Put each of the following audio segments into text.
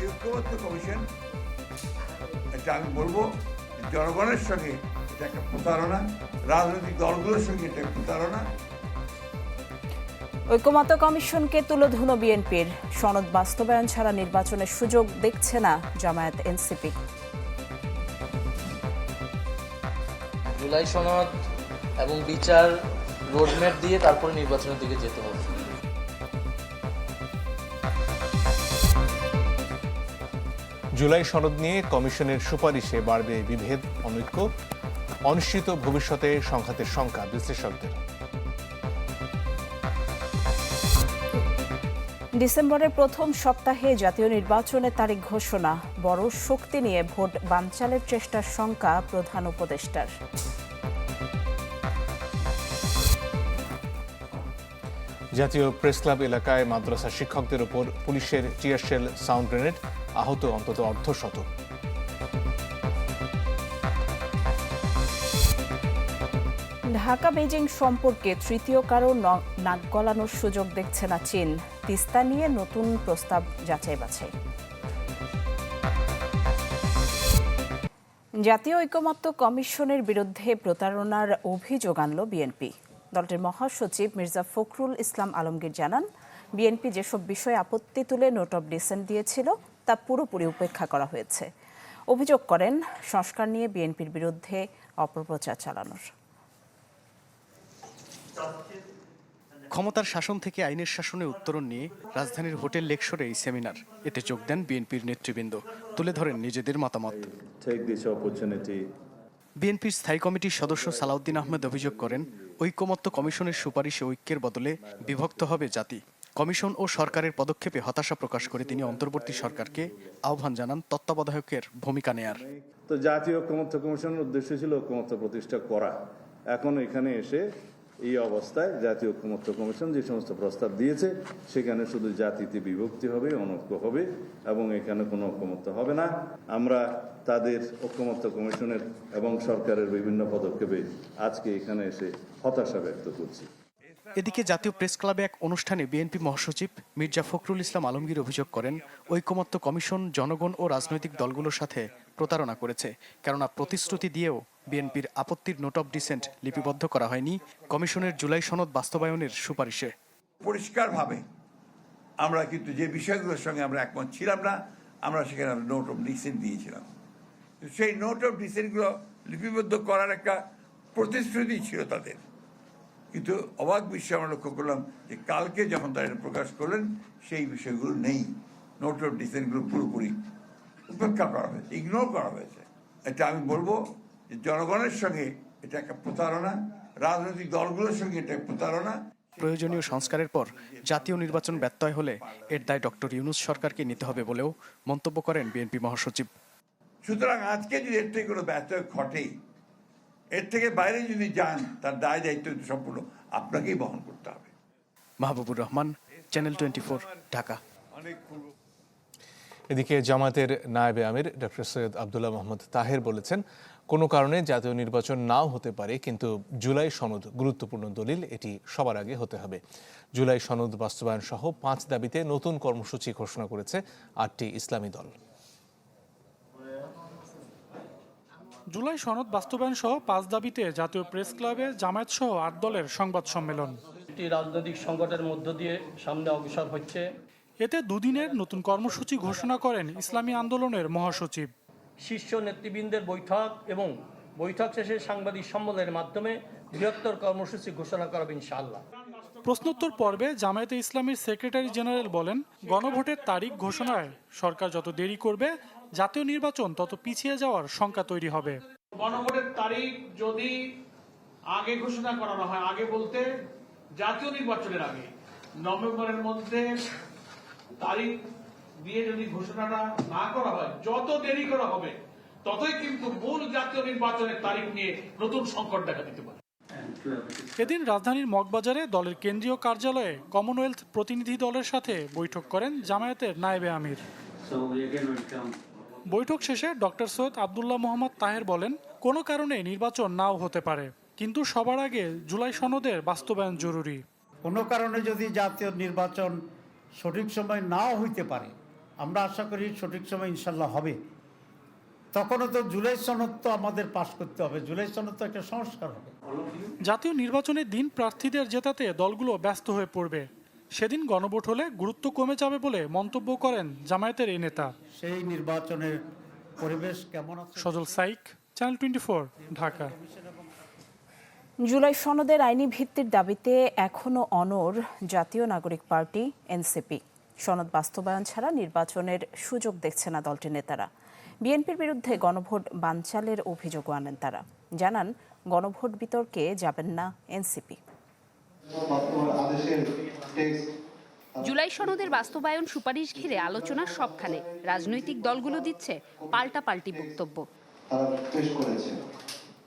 এই ঐক্যবদ্ধ কমিশন এটা আমি বলব জনগণের সঙ্গে এটা একটা প্রতারণা রাজনৈতিক দলগুলোর সঙ্গে এটা একটা প্রতারণা। ঐক্যমত্য কমিশনকে তুলোধুনো বিএনপির। সনদ বাস্তবায়ন ছাড়া নির্বাচনের সুযোগ দেখছে না জামায়াত এনসিপি। জুলাই সনদ এবং বিচার রোডম্যাপ দিয়ে তারপরে নির্বাচনের দিকে যেতে হবে। জুলাই সনদ নিয়ে কমিশনের সুপারিশে বাড়বে বিভেদ অনৈক্য, অনিশ্চিত ভবিষ্যতে সংঘাতের সংখ্যা বিশ্লেষকদের। ডিসেম্বরের প্রথম সপ্তাহে জাতীয় নির্বাচনের তারিখ ঘোষণা, বড় শক্তি নিয়ে ভোট বানচালের চেষ্টার শঙ্কা প্রধান উপদেষ্টার। জাতীয় প্রেস ক্লাব এলাকায় মাদ্রাসা শিক্ষকদের উপর পুলিশের টিয়ারশেল সাউন্ড গ্রেনেড আহত অন্তত অর্ধশত। ঢাকা বেজিং সম্পর্কে তৃতীয় কারও নাক গলানোর সুযোগ দেখছে না চীন। তিস্তা নিয়ে নতুন প্রস্তাব যাচাই বাছাই। জাতীয় ঐকমত্য কমিশনের বিরুদ্ধে প্রতারণার অভিযোগ আনল বিএনপি। দলটির মহাসচিব মির্জা ফখরুল ইসলাম আলমগীর জানান বিএনপি যেসব বিষয়ে আপত্তি তুলে নোট অব ডিসেন্ট দিয়েছিল তা পুরোপুরি উপেক্ষা করা হয়েছে। অভিযোগ করেন সংস্কার নিয়ে বিএনপির বিরুদ্ধে অপপ্রচার চালানোর। ক্ষমতার শাসন থেকে আইনের শাসনে উত্তরণ নিয়ে রাজধানীর হোটেল লেকশোরে এই সেমিনার। এতে যোগ দেন বিএনপির নেতৃবৃন্দ। তুলে ধরেন নিজেদের মতামত। বিএনপির স্থায়ী কমিটির সদস্য সালাউদ্দিন আহমেদ অভিযোগ করেন, ঐকমত্য কমিশনের সুপারিশে ঐক্যের বদলে বিভক্ত হবে জাতি। কমিশন ও সরকারের পদক্ষেপে হতাশা প্রকাশ করে তিনি অন্তর্বর্তী সরকারকে আহ্বান জানান তত্ত্বাবধায়কের ভূমিকা নেয়ার। তো জাতীয় ঐক্যমত্য কমিশনের উদ্দেশ্য ছিল ঐক্যমত্য প্রতিষ্ঠা করা। এখন এখানে এসে এই অবস্থায় জাতীয় ঐক্যমত্য কমিশন যে সমস্ত প্রস্তাব দিয়েছে, সেখানে শুধু জাতিতে বিভক্তি হবে, অনৈক্য হবে, এবং এখানে কোনো ঐক্যমত্য হবে না। আমরা তাদের ঐক্যমত্য কমিশনের এবং সরকারের বিভিন্ন পদক্ষেপে আজকে এখানে এসে হতাশা ব্যক্ত করছি। এদিকে জাতীয় প্রেস ক্লাবে এক অনুষ্ঠানে বিএনপি মহাসচিব মির্জা ফখরুল ইসলাম আলমগীর অভিযোগ করেন ঐকমত্য কমিশন জনগণ ও রাজনৈতিক দলগুলোর সাথে প্রতারণা করেছে কেননা প্রতিশ্রুতি দিয়েও বিএনপির আপত্তির নোট অব ডিসেন্ট লিপিবদ্ধ করা হয়নি। কমিশনের জুলাই সনদ বাস্তবায়নের সুপারিশে। পরিষ্কারভাবে আমরা কিন্তু যে বিষয়গুলোর সঙ্গে আমরা একমত ছিলাম না আমরা সেখানে নোট অফ ডিসেন্ট দিয়েছিলাম। সেই নোট অফ ডিসেন্টগুলো লিপিবদ্ধ করার একটা প্রতিশ্রুতি ছিল তাদের। কিন্তু অবাক বিষয় আমরা লক্ষ্য করলাম যে কালকে যখন তারা প্রকাশ করলেন, সেই বিষয়গুলো নেই। নোট অফ ডিসেন্টগুলো পুরোপুরি উপেক্ষা করা হয়েছে ইগনোর করা হয়েছে। এটা আমি বলব যে জনগণের সঙ্গে এটা একটা প্রতারণা, রাজনৈতিক দলগুলোর সঙ্গে এটা প্রতারণা। প্রয়োজনীয় সংস্কারের পর জাতীয় নির্বাচন ব্যত্যয় হলে এর দায় ডক্টর ইউনুস সরকারকে নিতে হবে বলেও মন্তব্য করেন বিএনপি মহাসচিব। সুতরাং আজকে যদি এর থেকে কোনো ব্যর্থ ঘটে এর থেকে বাইরে যদি যান তার দায় দায়িত্ব সম্পূর্ণ আপনাকেই বহন করতে হবে। Mahbubur Rahman channel twenty Dhaka. অনেক এদিকে জামাতের নায়েবে আমির ডক্টর সৈয়দ আবদুল্লাহ মোহাম্মদ তাহের বলেছেন কোনো কারণে জাতীয় নির্বাচন নাও হতে পারে কিন্তু জুলাই সনদ গুরুত্বপূর্ণ দলিল এটি সবার আগে হতে হবে। জুলাই সনদ বাস্তবায়ন সহ পাঁচ দাবিতে নতুন কর্মসূচি ঘোষণা করেছে আটটি ইসলামী দল। জুলাই সনদ বাস্তবায়ন সহ পাঁচ দাবিতে জাতীয় প্রেস ক্লাবে জামায়াত সহ আট দলের সংবাদ সম্মেলন। একটি রাজনৈতিক সংকটের মধ্য দিয়ে সামনে অগ্রসর হচ্ছে। এতে দুদিনের নতুন কর্মসূচি ঘোষণা করেন ইসলামী আন্দোলনের মহাসচিব। শীর্ষ নেতৃবৃন্দের বৈঠক এবং বৈঠক শেষে সাংবাদিক সম্মেলনের মাধ্যমে বৃহত্তর কর্মসূচি ঘোষণা করাবে ইনশাআল্লাহ। প্রশ্নোত্তর পর্বে জামায়াতে ইসলামীর সেক্রেটারি জেনারেল বলেন, গণভোটের তারিখ ঘোষণায় সরকার যত দেরি করবে, জাতীয় নির্বাচন তত পিছিয়ে যাওয়ার শঙ্কা তৈরি হবে। গণভোটের তারিখ যদি আগে ঘোষণা করানো হয়, আগে বলতে জাতীয় নির্বাচনের আগে, নভেম্বরের মধ্যে তারিখ দিয়ে যদি ঘোষণাটা না করা হয়, যত দেরি করা হবে, ততই কিন্তু মূল জাতীয় নির্বাচনের তারিখ নিয়ে নতুন সংকট দেখা দিতে পারে। এদিন রাজধানীর মগবাজারে দলের কেন্দ্রীয় কার্যালয়ে কমনওয়েলথ প্রতিনিধি দলের সাথে বৈঠক করেন জামায়াতের নায়েবে আমির। বৈঠক শেষে ডক্টর সৈয়দ আবদুল্লাহ মোহাম্মদ তাহের বলেন, কোনো কারণে নির্বাচন নাও হতে পারে, কিন্তু সবার আগে জুলাই সনদের বাস্তবায়ন জরুরি। কোনো কারণে যদি জাতীয় নির্বাচন সঠিক সময় নাও হইতে পারে, আমরা আশা করি সঠিক সময় ইনশাল্লাহ হবে। তখনও তো জুলাই সনদ তো আমাদের পাশ করতে হবে। জুলাই সনদ তো একটা সংস্কার হবে। জাতীয় নির্বাচনের দিন প্রার্থীদের জেতাতে দলগুলো ব্যস্ত হয়ে পড়বে। সেদিন গণভোট হলে গুরুত্ব কমে যাবে বলে মন্তব্য করেন জামায়াতের এই নেতা। সেই নির্বাচনের পরিবেশ কেমন আছে? Sajal Saik channel twenty four Dhaka. July সনদের আইনি ভিত্তির দাবিতে এখনও অনর জাতীয় নাগরিক পার্টি এনসিপি। সনদ বাস্তবায়ন ছাড়া নির্বাচনের সুযোগ দেখছে না দলটির নেতারা। বিএনপির বিরুদ্ধে গণভোট বানচালের অভিযোগও আনেন তারা। জানান, গণভোট বিতর্কে যাবেন না এনসিপি। জুলাই সনদের বাস্তবায়ন সুপারিশ ঘিরে আলোচনা সবখানে। রাজনৈতিক দলগুলো দিচ্ছে পাল্টাপাল্টি বক্তব্য।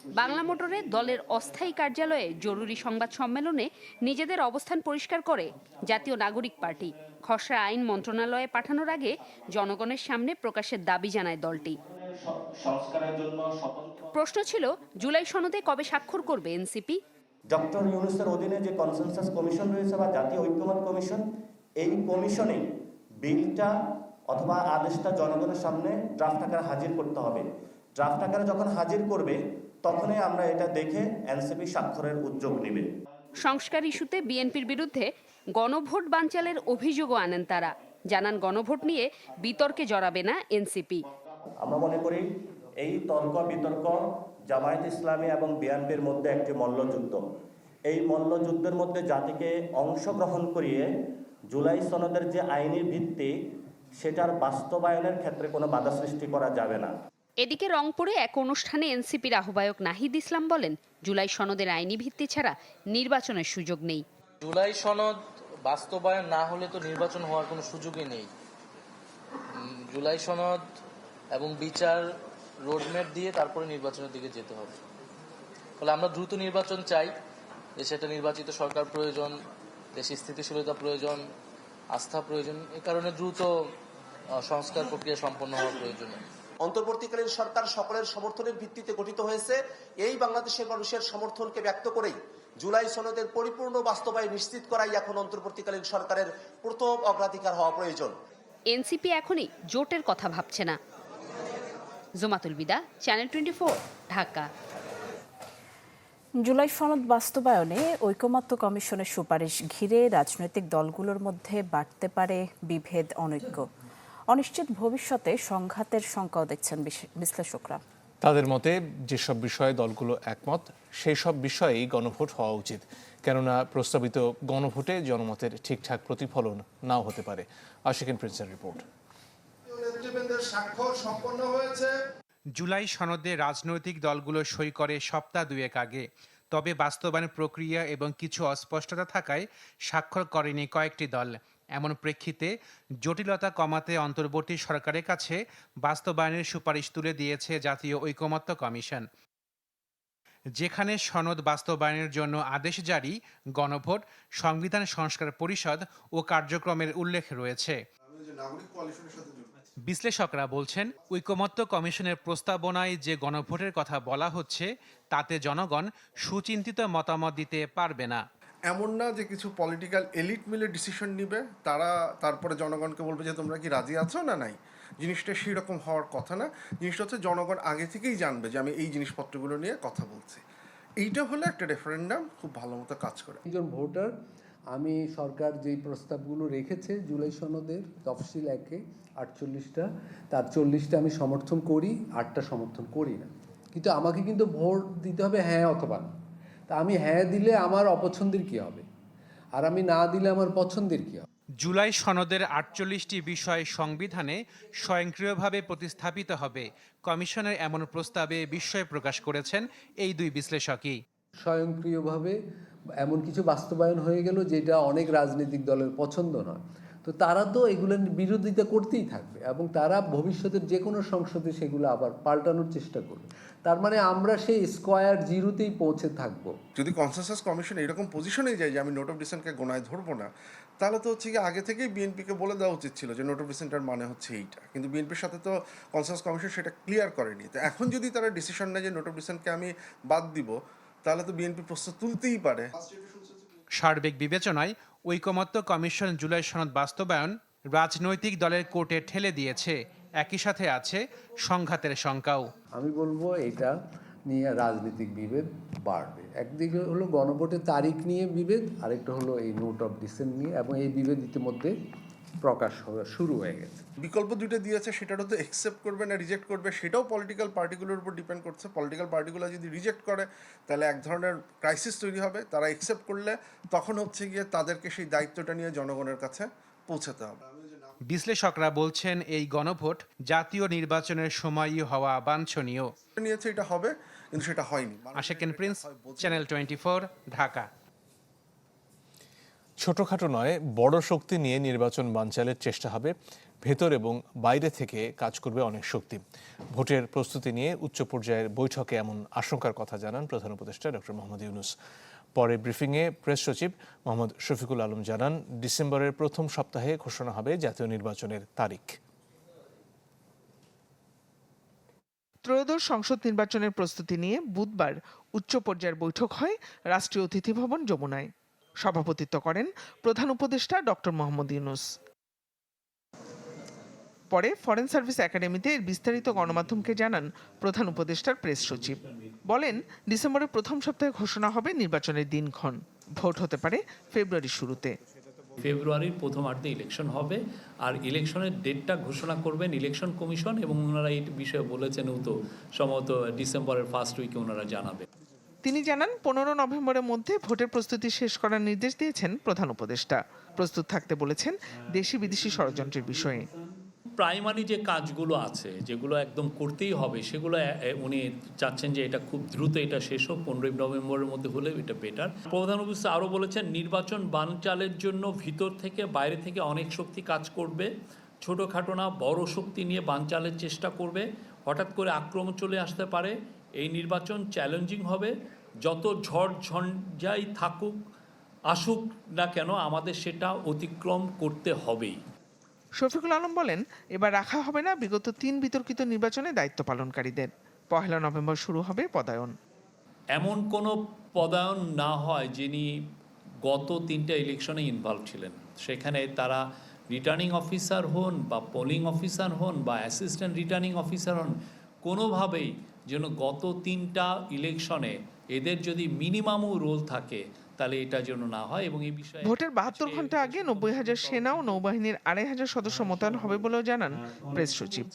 বাংলা মোটরে দলের অস্থায়ী কার্যালয়ে জরুরি সংবাদ সম্মেলনে নিজেদের অবস্থান পরিষ্কার করে জাতীয় নাগরিক পার্টি। খসড়া আইন মন্ত্রণালয়ে পাঠানোর আগে জনগণের সামনে প্রকাশের দাবি জানায় দলটি। প্রশ্ন ছিল, জুলাই সনদে কবে স্বাক্ষর করবে এনসিপি? ডক্টর ইউনুসের অধীনে যে কনসেনসাস কমিশন রয়েছে বা জাতীয় ঐক্যমত কমিশন, এই কমিশনে বিলটা অথবা আদেশটা জনগণের সামনে ড্রাফট আকারে হাজির করতে হবে। ড্রাফট আকারে যখন হাজির করবে তখনই আমরা এটা দেখে এনসিপি স্বাক্ষরের উদ্যোগ নেবে। সংস্কার ইস্যুতে বিএনপির বিরুদ্ধে গণভোট বানচালের অভিযোগও আনেন তারা। জানান গণভোট নিয়ে বিতর্কে জড়াবে না এনসিপি। আমরা মনে করি এই তর্ক বিতর্ক জামায়াত ইসলামী এবং বিএনপির মধ্যে একটি মল্লযুদ্ধ। এই মল্লযুদ্ধের মধ্যে জাতিকে অংশগ্রহণ করিয়ে জুলাই সনদের যে আইনি ভিত্তি সেটার বাস্তবায়নের ক্ষেত্রে কোনো বাধা সৃষ্টি করা যাবে না। এদিকে রংপুরে এক অনুষ্ঠানে এনসিপির আহ্বায়ক নাহিদ ইসলাম বলেন, জুলাই সনদের আইনি ভিত্তি ছাড়া নির্বাচনের সুযোগ নেই। জুলাই সনদ বাস্তবায়ন না হলে তো নির্বাচন হওয়ার কোনো সুযোগই নেই। জুলাই সনদ এবং বিচার রোডম্যাপ দিয়ে তারপরে নির্বাচনের দিকে যেতে হবে। ফলে আমরা দ্রুত নির্বাচন চাই, যে সেটা নির্বাচিত সরকার প্রয়োজন, দেশে স্থিতিশীলতা প্রয়োজন, আস্থা প্রয়োজন, এ কারণে দ্রুত সংস্কার প্রক্রিয়া সম্পন্ন হওয়া প্রয়োজন অন্তর্বর্তীকালীন সরকার সকলের সমর্থনের ভিত্তিতে গঠিত হয়েছে। এই বাংলাদেশের মানুষের সমর্থনকে ব্যক্ত করেই জুলাই সনদের পরিপূর্ণ বাস্তবায়ন নিশ্চিত করাই এখন অন্তর্বর্তীকালীন সরকারের প্রথম অগ্রাধিকার হওয়া প্রয়োজন। এনসিপি এখনই জোটের কথা ভাবছে না। জোমাতুল বিদা চ্যানেল টোয়েন্টি ঢাকা। জুলাই সনদ বাস্তবায়নে ঐকমত্য কমিশনের সুপারিশ ঘিরে রাজনৈতিক দলগুলোর মধ্যে বাড়তে পারে বিভেদ অনৈক্য। অনিশ্চিত ভবিষ্যতে সংঘাতের শঙ্কাও দেখছেন বিশ্লেষকরা। তাদের মতে যেসব বিষয়ে দলগুলো একমত সেই সব বিষয়েই গণভোট হওয়া উচিত। কেননা প্রস্তাবিত গণভোটে জনমতের ঠিকঠাক প্রতিফলন নাও হতে পারে। আশিকিন প্রিন্সের রিপোর্ট। স্বাক্ষর সম্পন্ন হয়েছে জুলাই সনদে রাজনৈতিক দলগুলো সই করে সপ্তাহ দুয়েক আগে। তবে বাস্তবায়ন প্রক্রিয়া এবং কিছু অস্পষ্টতা থাকায় স্বাক্ষর করেনি কয়েকটি দল। এমন প্রেক্ষিতে জটিলতা কমাতে অন্তর্বর্তী সরকারের কাছে বাস্তবায়নের সুপারিশ তুলে দিয়েছে জাতীয় ঐকমত্য কমিশন। যেখানে সনদ বাস্তবায়নের জন্য আদেশ জারি, গণভোট, সংবিধান সংস্কার পরিষদ ও কার্যক্রমের উল্লেখ রয়েছে। বিশ্লেষকরা বলছেন, ঐকমত্য কমিশনের প্রস্তাবনায় যে গণভোটের কথা বলা হচ্ছে, তাতে জনগণ সুচিন্তিত মতামত দিতে পারবে না। এমন না যে কিছু পলিটিক্যাল এলিট মিলে ডিসিশন নিবে, তারা তারপরে জনগণকে বলবে যে তোমরা কি রাজি আছো না নাই? জিনিসটা সেই রকম হওয়ার কথা না। জিনিসটা হচ্ছে জনগণ আগে থেকেই জানবে যে আমি এই জিনিসপত্রগুলো নিয়ে কথা বলছি। এইটা হলে একটা রেফারেন্ডাম খুব ভালো মতো কাজ করে। একজন ভোটার, আমি সরকার যেই প্রস্তাবগুলো রেখেছে জুলাই সনদের, তফসিল একে, আটচল্লিশটা, তার চল্লিশটা আমি সমর্থন করি, আটটা সমর্থন করি না। কিন্তু আমাকে কিন্তু ভোট দিতে হবে হ্যাঁ অথবা না। তা আমি হ্যাঁ দিলে আমার অপছন্দের কি হবে? আর আমি না দিলে আমার পছন্দের কি হবে? জুলাই সনদের আটচল্লিশটি বিষয় সংবিধানে স্বয়ংক্রিয়ভাবে প্রতিস্থাপিত হবে। কমিশনের এমন প্রস্তাবে বিস্ময় প্রকাশ করেছেন এই দুই বিশ্লেষকই। স্বয়ংক্রিয়ভাবে এমন কিছু বাস্তবায়ন হয়ে গেল যেটা অনেক রাজনৈতিক দলের পছন্দ নয়। তো তারা তো এগুলোর বিরোধিতা করতেই থাকবে এবং তারা ভবিষ্যতের যে কোনো সংসদে সেগুলো আবার পাল্টানোর চেষ্টা করবে। তার মানে আমরা সেই স্কোয়ার জিরোতেই পৌঁছে থাকব। যদি কনসেনসাস কমিশন এরকম পজিশনে যায় যে আমি নোট অফ ডিসেন্টকে গোনায় ধরবো না তাহলে তো হচ্ছে কি আগে থেকেই বিএনপিকে বলে দেওয়া উচিত ছিল যে নোট অফ ডিসেন্টের মানে হচ্ছে এইটা। কিন্তু বিএনপির সাথে তো কনসেন্সাস কমিশন সেটা ক্লিয়ার করেনি। তো এখন যদি তারা ডিসিশন নেয় যে নোট অফ ডিসেন্টকে আমি বাদ দিব তাহলে তো বিএনপি প্রশ্ন তুলতেই পারে। সার্বিক বিবেচনায় ঐকমত্য কমিশন জুলাই সনদ বাস্তবায়ন রাজনৈতিক দলের কোর্টে ঠেলে দিয়েছে। একই সাথে আছে সংঘাতের শঙ্কাও। আমি বলব এটা নিয়ে রাজনৈতিক বিভেদ বাড়বে। একদিকে হলো গণভোটের তারিখ নিয়ে বিভেদ, আরেকটা হলো এই নোট অফ ডিসেন্ট নিয়ে এবং এই বিভেদ ইতিমধ্যে প্রকাশ হওয়া শুরু হয়ে গেছে। বিকল্প দুটো দিয়েছে সেটারও তো একসেপ্ট করবে না রিজেক্ট করবে সেটাও পলিটিক্যাল পার্টিগুলোর উপর ডিপেন্ড করছে। পলিটিক্যাল পার্টিগুলো যদি রিজেক্ট করে তাহলে এক ধরনের ক্রাইসিস তৈরি হবে। তারা একসেপ্ট করলে তখন হচ্ছে গিয়ে তাদেরকে সেই দায়িত্বটা নিয়ে জনগণের কাছে পৌঁছাতে হবে। বিশ্লেষকরা বলছেন এই গণভোট জাতীয় নির্বাচনের সময়ই হওয়া বাঞ্ছনীয়। নিয়েছে এটা হবে কিন্তু সেটা হয়নি। Asheken Prince channel twenty Dhaka. ছোটখাটো নয়, বড় শক্তি নিয়ে নির্বাচন বানচালের চেষ্টা হবে। ভেতর এবং বাইরে থেকে কাজ করবে অনেক শক্তি। ভোটের প্রস্তুতি নিয়ে উচ্চ পর্যায়ের বৈঠকে এমন আশঙ্কার কথা জানান প্রধান উপদেষ্টা ডক্টর মোহাম্মদ ইউনুস। পরে ব্রিফিংয়ে প্রেস সচিব মোহাম্মদ শফিকুল আলম জানান, ডিসেম্বরের প্রথম সপ্তাহে ঘোষণা হবে জাতীয় নির্বাচনের তারিখ। ত্রয়োদশ সংসদ নির্বাচনের প্রস্তুতি নিয়ে বুধবার উচ্চ পর্যায়ের বৈঠক হয় রাষ্ট্রীয় অতিথি ভবন যমুনায়। সভাপতিত্ব করেন প্রধান উপদেষ্টা ডক্টর মোহাম্মদ ইউনুস। পরে ফরেন সার্ভিস একাডেমিতে এর বিস্তারিত গণমাধ্যমকে জানান প্রধান উপদেষ্টার প্রেস সচিব। বলেন, ডিসেম্বরের প্রথম সপ্তাহে ঘোষণা হবে নির্বাচনের দিনক্ষণ। ভোট হতে পারে ফেব্রুয়ারির শুরুতে। ফেব্রুয়ারির প্রথম আর্ধে ইলেকশন হবে। আর ইলেকশনের ডেটটা ঘোষণা করবেন ইলেকশন কমিশন এবং ওনারা এই বিষয়ে বলেছেন তো সম্ভবত ডিসেম্বরের ফার্স্ট উইকে ওনারা জানাবেন। তিনি জানান, পনেরো নভেম্বরের মধ্যে ভোটের প্রস্তুতি শেষ করার নির্দেশ দিয়েছেন প্রধান উপদেষ্টা। প্রস্তুত থাকতে বলেছেন দেশি বিদেশি ষড়যন্ত্রের বিষয়ে। প্রাইমারি যে কাজগুলো আছে, যেগুলো একদম করতেই হবে, সেগুলো উনি চাচ্ছেন যে এটা খুব দ্রুত এটা শেষ হোক, পনেরোই নভেম্বরের মধ্যে হলে এটা বেটার প্রধান উপস্থিত আরও বলেছেন, নির্বাচন বানচালের জন্য ভিতর থেকে বাইরে থেকে অনেক শক্তি কাজ করবে, ছোটোখাটো না, বড় শক্তি নিয়ে বানচালের চেষ্টা করবে, হঠাৎ করে আক্রমণ চলে আসতে পারে এই নির্বাচন চ্যালেঞ্জিং হবে। যত ঝড় ঝঞ্ঝাই থাকুক আসুক না কেন আমাদের সেটা অতিক্রম করতে হবেই। শফিকুল আলম বলেন এবার রাখা হবে না বিগত তিন বিতর্কিত নির্বাচনে দায়িত্ব পালনকারীদের। পহেলা নভেম্বর শুরু হবে পদায়ন। এমন কোনো পদায়ন না হয় যিনি গত তিনটা ইলেকশনে ইনভলভ ছিলেন। সেখানে তারা রিটার্নিং অফিসার হন বা পোলিং অফিসার হন বা অ্যাসিস্ট্যান্ট রিটার্নিং অফিসার হন কোনোভাবেই যেন গত তিনটা ইলেকশনে এদের যদি মিনিমামও রোল থাকে তাহলে এটা যেন না হয় এবং এই বিষয়ে ভোটের বাহাত্তর ঘণ্টা আগে নব্বই হাজার সেনা ও নৌবাহিনীর আড়াই হাজার সদস্য মোতায়েন হবে বলেও জানান প্রেস সচিব।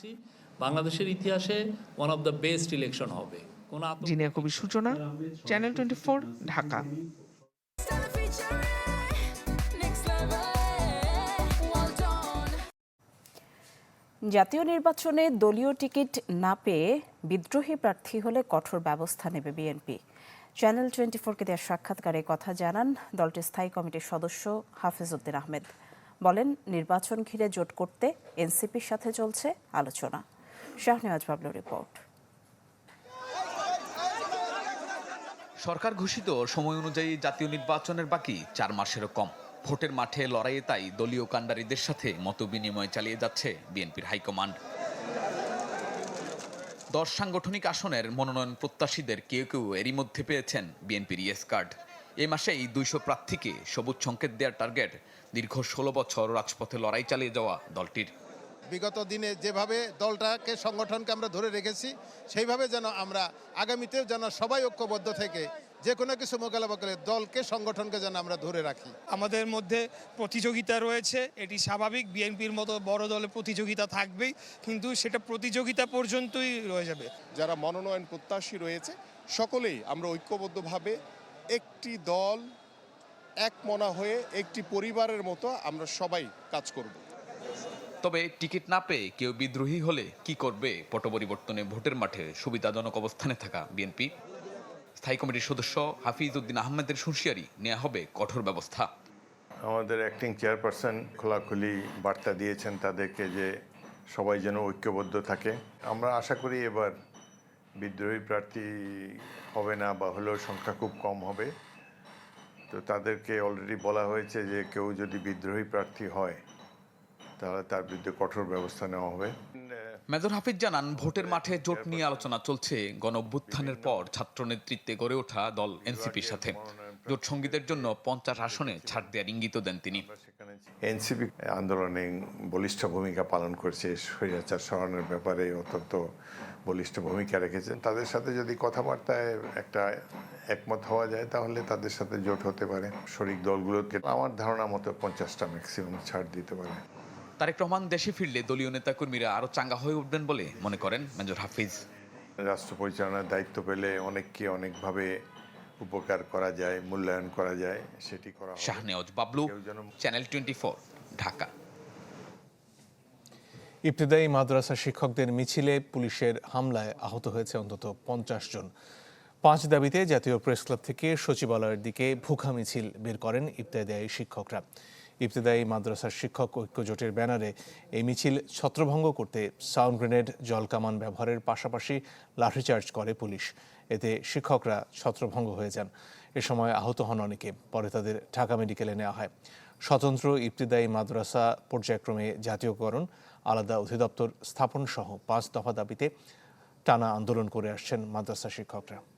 বাংলাদেশের ইতিহাসে one of the best election হবে। কোন জিনিয়া কবির সূচনা চ্যানেল টোয়েন্টি ঢাকা। জাতীয় নির্বাচনে দলীয় টিকিট না পেয়ে বিদ্রোহী প্রার্থী হলে কঠোর ব্যবস্থা নেবে বিএনপি। চ্যানেল টোয়েন্টি ফোরকে দেওয়া সাক্ষাৎকারে কথা জানান দলটির স্থায়ী কমিটির সদস্য হাফিজ উদ্দিন আহমেদ। বলেন, নির্বাচন ঘিরে জোট করতে এনসিপির সাথে চলছে আলোচনা। শাহনেওয়াজ বাবলু রিপোর্ট। সরকার ঘোষিত সময় অনুযায়ী জাতীয় নির্বাচনের বাকি চার মাসেরও কম। ভোটের মাঠে লড়াইয়ে তাই দলীয় কাণ্ডারীদের সাথে মত বিনিময় চালিয়ে যাচ্ছে বিএনপির হাইকমান্ড। দশ সাংগঠনিক আসনের মনোনয়ন প্রত্যাশীদের কেউ কেউ এরই মধ্যে পেয়েছেন বিএনপির ইয়েস কার্ড। এ মাসেই দুইশো প্রার্থীকে সবুজ সংকেত দেওয়ার টার্গেট দীর্ঘ ষোলো বছর রাজপথে লড়াই চালিয়ে যাওয়া দলটির। বিগত দিনে যেভাবে দলটাকে, সংগঠনকে আমরা ধরে রেখেছি, সেইভাবে যেন আমরা আগামীতেও যেন সবাই ঐক্যবদ্ধ থেকে যে কোনো কিছু মোকাবেলা করে দলকে সংগঠনকে যেন আমরা ধরে রাখি। আমাদের মধ্যে প্রতিযোগিতা রয়েছে এটি স্বাভাবিক বিএনপির মতো বড় দলে প্রতিযোগিতা থাকবেই কিন্তু সেটা প্রতিযোগিতা পর্যন্তই রয়ে যাবে। যারা মনোনয়ন প্রত্যাশী রয়েছে সকলেই আমরা ঐক্যবদ্ধভাবে একটি দল এক মনা হয়ে একটি পরিবারের মতো আমরা সবাই কাজ করব। তবে টিকিট না পেয়ে কেউ বিদ্রোহী হলে কি করবে? পট পরিবর্তনে ভোটের মাঠে সুবিধাজনক অবস্থানে থাকা বিএনপি। স্থায়ী কমিটির সদস্য হাফিজ উদ্দিন আহমেদের হুঁশিয়ারি নেওয়া হবে কঠোর ব্যবস্থা। আমাদের অ্যাক্টিং চেয়ারপারসন খোলাখুলি বার্তা দিয়েছেন তাদেরকে যে সবাই যেন ঐক্যবদ্ধ থাকে। আমরা আশা করি এবার বিদ্রোহী প্রার্থী হবে না বা হলেও সংখ্যা খুব কম হবে। তো তাদেরকে অলরেডি বলা হয়েছে যে কেউ যদি বিদ্রোহী প্রার্থী হয়, তাহলে তার বিরুদ্ধে কঠোর ব্যবস্থা নেওয়া হবে। মেজর হাফিজ জানান, ভোটের মাঠে জোট নিয়ে আলোচনা চলছে। গণ অভ্যুত্থানের পর ছাত্র নেতৃত্বে গড়ে ওঠা দল এনসিপির সাথে। জোট সঙ্গীদের জন্য পঞ্চাশ আসনে ছাড় দেওয়ার ইঙ্গিত দেন তিনি। এনসিপি আন্দোলনে বলিষ্ঠ ভূমিকা পালন করছে, স্বৈরাচার সরানোর ব্যাপারে অত্যন্ত বলিষ্ঠ ভূমিকা রেখেছেন। তাদের সাথে যদি কথাবার্তায় একটা একমত হওয়া যায়, তাহলে তাদের সাথে জোট হতে পারে। শরিক দলগুলোকে আমার ধারণা মতো পঞ্চাশটা ম্যাক্সিমাম ছাড় দিতে পারে। তারেক রহমান দেশে ফিরলে দলীয় নেতাকর্মীরা আরও চাঙ্গা হয়ে উঠবেন বলে মনে করেন মেজর হাফিজ। রাষ্ট্র পরিচালনার দায়িত্ব পেলে অনেককে অনেকভাবে উপকার করা যায় মূল্যায়ন করা যায় সেটি করা। Shahnewaz Bablu channel twenty Dhaka. ইবতদায়ী মাদ্রাসা শিক্ষকদের মিছিলে পুলিশের হামলায় আহত হয়েছে অন্তত পঞ্চাশ জন। পাঁচ দাবিতে জাতীয় প্রেস ক্লাব থেকে সচিবালয়ের দিকে ভুখা মিছিল বের করেন ইবতদায়ী শিক্ষকরা। ইবতদায়ী মাদ্রাসার শিক্ষক ঐক্য জোটের ব্যানারে এই মিছিল ছত্রভঙ্গ করতে সাউন্ড গ্রেনেড, জলকামান ব্যবহারের পাশাপাশি লাঠিচার্জ করে পুলিশ। এতে শিক্ষকরা ছত্রভঙ্গ হয়ে যান। এ সময় আহত হন অনেকে, পরে তাদের ঢাকা মেডিকেলে নেওয়া হয়। স্বতন্ত্র ইবতদায়ী মাদ্রাসা পর্যায়ক্রমে জাতীয়করণ, আলাদা অধিদপ্তর স্থাপন সহ পাঁচ দফা দাবিতে টানা আন্দোলন করে আসছেন মাদ্রাসা শিক্ষকরা।